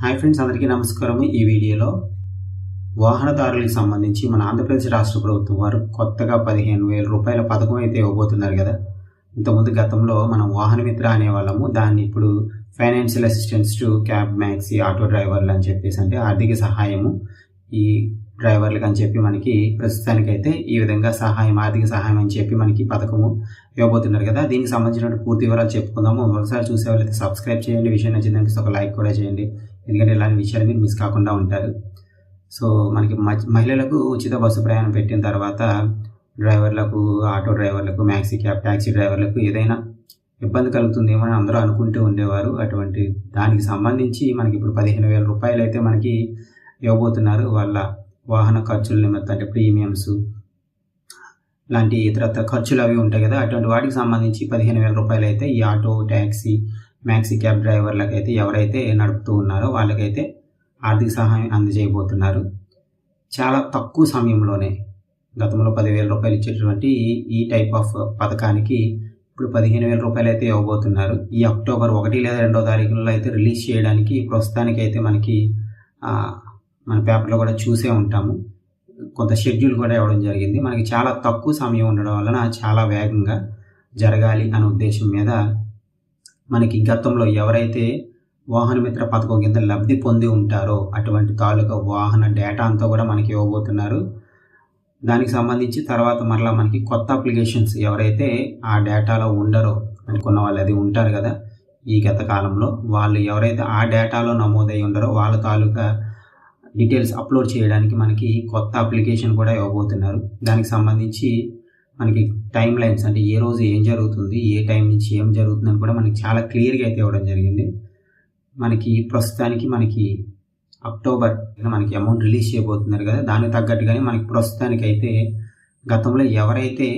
Hi friends అందరికీ నమస్కారం ఈ వీడియోలో వాహనదారులకు సంబంధించి మన ఆంధ్రప్రదేశ్ రాష్ట్ర ప్రభుత్వం వారు కొత్తగా పదిహేను వేల రూపాయల పథకం అయితే ఇవ్వబోతున్నారు కదా. ఇంతకుముందు గతంలో మనం వాహన మిత్ర అనేవాళ్ళము. దాన్ని ఇప్పుడు financial assistance to cab maxi auto డ్రైవర్లు అని చెప్పేసి అంటే ఆర్థిక సహాయము ఈ డ్రైవర్లకు అని చెప్పి మనకి ప్రస్తుతానికైతే ఈ విధంగా సహాయం ఆర్థిక సహాయం అని చెప్పి మనకి పథకము ఇవ్వబోతున్నారు కదా. దీనికి సంబంధించిన పూర్తి వివరాలు చెప్పుకుందాము. ఒకసారి చూసే వాళ్ళైతే సబ్స్క్రైబ్ చేయండి. విషయం నచ్చిందని ఒక లైక్ కూడా చేయండి. ఎందుకంటే ఇలాంటి విషయాలు మీరు మిస్ కాకుండా ఉంటారు. సో మనకి మహిళలకు ఉచిత బస్సు ప్రయాణం పెట్టిన తర్వాత డ్రైవర్లకు ఆటో డ్రైవర్లకు మ్యాక్సీ క్యాబ్ ట్యాక్సీ డ్రైవర్లకు ఏదైనా ఇబ్బంది కలుగుతుందేమో అని అందరూ అనుకుంటూ ఉండేవారు. అటువంటి దానికి సంబంధించి మనకి ఇప్పుడు పదిహేను వేల రూపాయలు అయితే మనకి ఇవ్వబోతున్నారు. వాళ్ళ వాహన ఖర్చుల నిమిత్తం అంటే ప్రీమియమ్స్ లాంటి ఇతర ఖర్చులు అవి ఉంటాయి కదా. అటువంటి వాటికి సంబంధించి పదిహేను వేల రూపాయలు అయితే ఈ ఆటో ట్యాక్సీ మ్యాక్సీ క్యాబ్ డ్రైవర్లకైతే ఎవరైతే నడుపుతూ ఉన్నారో వాళ్ళకైతే ఆర్థిక సహాయం అందజేయబోతున్నారు. చాలా తక్కువ సమయంలోనే గతంలో పదివేల రూపాయలు ఇచ్చేటటువంటి ఈ టైప్ ఆఫ్ పథకానికి ఇప్పుడు పదిహేను వేల రూపాయలు అయితే ఇవ్వబోతున్నారు. ఈ అక్టోబర్ ఒకటి లేదా రెండో తారీఖుల్లో అయితే రిలీజ్ చేయడానికి ప్రస్తుతానికి అయితే మనకి మన పేపర్లో కూడా చూసే ఉంటాము. కొంత షెడ్యూల్ కూడా ఇవ్వడం జరిగింది. మనకి చాలా తక్కువ సమయం ఉండడం వలన చాలా వేగంగా జరగాలి అనే ఉద్దేశం మీద మనకి గతంలో ఎవరైతే వాహనమిత్ర పథకం కింద లబ్ధి పొంది ఉంటారో అటువంటి తాలూకా వాహన డేటా అంతా కూడా మనకి ఇవ్వబోతున్నారు. దానికి సంబంధించి తర్వాత మరలా మనకి కొత్త అప్లికేషన్స్ ఎవరైతే ఆ డేటాలో ఉండరో అనుకున్న వాళ్ళు అది ఉంటారు కదా ఈ గత కాలంలో వాళ్ళు ఎవరైతే ఆ డేటాలో నమోదై ఉండరో వాళ్ళ తాలూకా డీటెయిల్స్ అప్లోడ్ చేయడానికి మనకి కొత్త అప్లికేషన్ కూడా ఇవ్వబోతున్నారు. దానికి సంబంధించి మనకి టైం లైన్స్ అంటే ఏ రోజు ఏం జరుగుతుంది ఏ టైం నుంచి ఏం జరుగుతుందని కూడా మనకి చాలా క్లియర్గా అయితే ఇవ్వడం జరిగింది. మనకి ప్రస్తుతానికి మనకి అక్టోబర్ మనకి అమౌంట్ రిలీజ్ చేయబోతున్నారు కదా దానికి తగ్గట్టుగానే మనకి ప్రస్తుతానికి అయితే గతంలో ఎవరైతే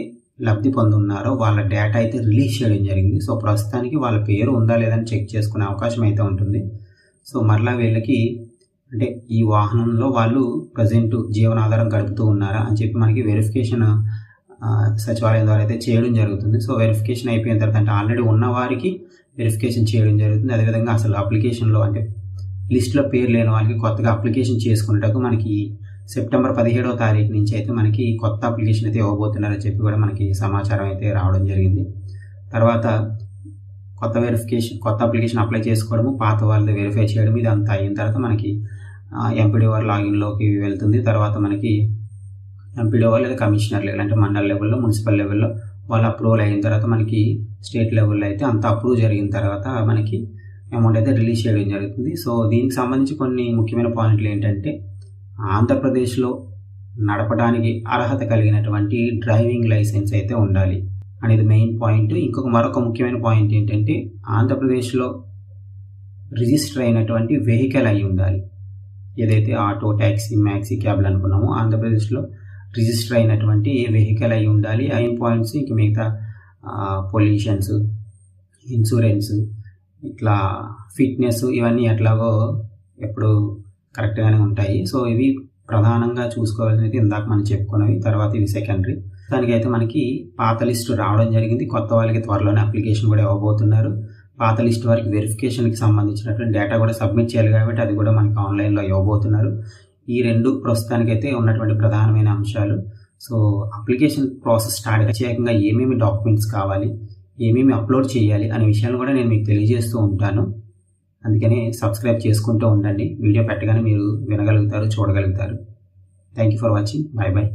లబ్ధి పొందున్నారో వాళ్ళ డేటా అయితే రిలీజ్ చేయడం జరిగింది. సో ప్రస్తుతానికి వాళ్ళ పేరు ఉందా లేదని చెక్ చేసుకునే అవకాశం అయితే ఉంటుంది. సో మరలా వీళ్ళకి అంటే ఈ వాహనంలో వాళ్ళు ప్రజెంట్ జీవనాధారం గడుపుతూ ఉన్నారా అని చెప్పి మనకి వెరిఫికేషన్ సచివాలయం ద్వారా అయితే చేయడం జరుగుతుంది. సో వెరిఫికేషన్ అయిపోయిన తర్వాత అంటే ఆల్రెడీ ఉన్న వారికి వెరిఫికేషన్ చేయడం జరుగుతుంది. అదేవిధంగా అసలు అప్లికేషన్లో అంటే లిస్ట్లో పేరు లేని వాళ్ళకి కొత్తగా అప్లికేషన్ చేసుకునేటకు మనకి సెప్టెంబర్ పదిహేడవ తారీఖు నుంచి అయితే మనకి కొత్త అప్లికేషన్ అయితే ఇవ్వబోతున్నారని చెప్పి కూడా మనకి సమాచారం అయితే రావడం జరిగింది. తర్వాత కొత్త వెరిఫికేషన్ కొత్త అప్లికేషన్ అప్లై చేసుకోవడము పాత వాళ్ళది వెరిఫై చేయడం ఇది అంతా అయిన తర్వాత మనకి ఎంపీడీఓఆర్ లాగిన్లోకి వెళ్తుంది. తర్వాత మనకి ఎంపీడీఓ లేదా కమిషనర్ లెవెల్ అంటే మండల్ లెవెల్లో మున్సిపల్ లెవెల్లో వాళ్ళు అప్రూవల్ అయిన తర్వాత మనకి స్టేట్ లెవెల్లో అయితే అంత అప్రూవ్ జరిగిన తర్వాత మనకి అమౌంట్ అయితే రిలీజ్ చేయడం జరుగుతుంది. సో దీనికి సంబంధించి కొన్ని ముఖ్యమైన పాయింట్లు ఏంటంటే ఆంధ్రప్రదేశ్లో నడపడానికి అర్హత కలిగినటువంటి డ్రైవింగ్ లైసెన్స్ అయితే ఉండాలి అనేది మెయిన్ పాయింట్. ఇంకొక మరొక ముఖ్యమైన పాయింట్ ఏంటంటే ఆంధ్రప్రదేశ్లో రిజిస్టర్ అయినటువంటి వెహికల్ అయి ఉండాలి. ఏదైతే ఆటో ట్యాక్సీ మ్యాక్సీ క్యాబ్లు అనుకున్నామో ఆంధ్రప్రదేశ్లో రిజిస్టర్ అయినటువంటి వెహికల్ అయి ఉండాలి. అయిన పాయింట్స్ ఇంక మిగతా పొల్యూషన్స్ ఇన్సూరెన్స్ ఇట్లా ఫిట్నెస్ ఇవన్నీ ఎట్లాగో ఎప్పుడు కరెక్ట్గానే ఉంటాయి. సో ఇవి ప్రధానంగా చూసుకోవాల్సినవి ఇందాక మనం చెప్పుకున్నవి. తర్వాత ఇవి సెకండరీ. దానికైతే మనకి పాత లిస్టు రావడం జరిగింది. కొత్త వాళ్ళకి త్వరలోనే అప్లికేషన్ కూడా ఇవ్వబోతున్నారు. పాత లిస్ట్ వారికి వెరిఫికేషన్కి సంబంధించినటువంటి డేటా కూడా సబ్మిట్ చేయాలి కాబట్టి అది కూడా మనకి ఆన్లైన్లో ఇవ్వబోతున్నారు. ఈ రెండు ప్రస్తుతానికైతే ఉన్నటువంటి ప్రధానమైన అంశాలు. సో అప్లికేషన్ ప్రాసెస్ స్టార్ట్ ప్రత్యేకంగా ఏమేమి డాక్యుమెంట్స్ కావాలి ఏమేమి అప్లోడ్ చేయాలి అనే విషయాలు కూడా నేను మీకు తెలియజేస్తూ ఉంటాను. అందుకని సబ్స్క్రైబ్ చేసుకుంటూ ఉండండి. వీడియో పెట్టగానే మీరు వినగలుగుతారు చూడగలుగుతారు. Thank you for watching. Bye bye.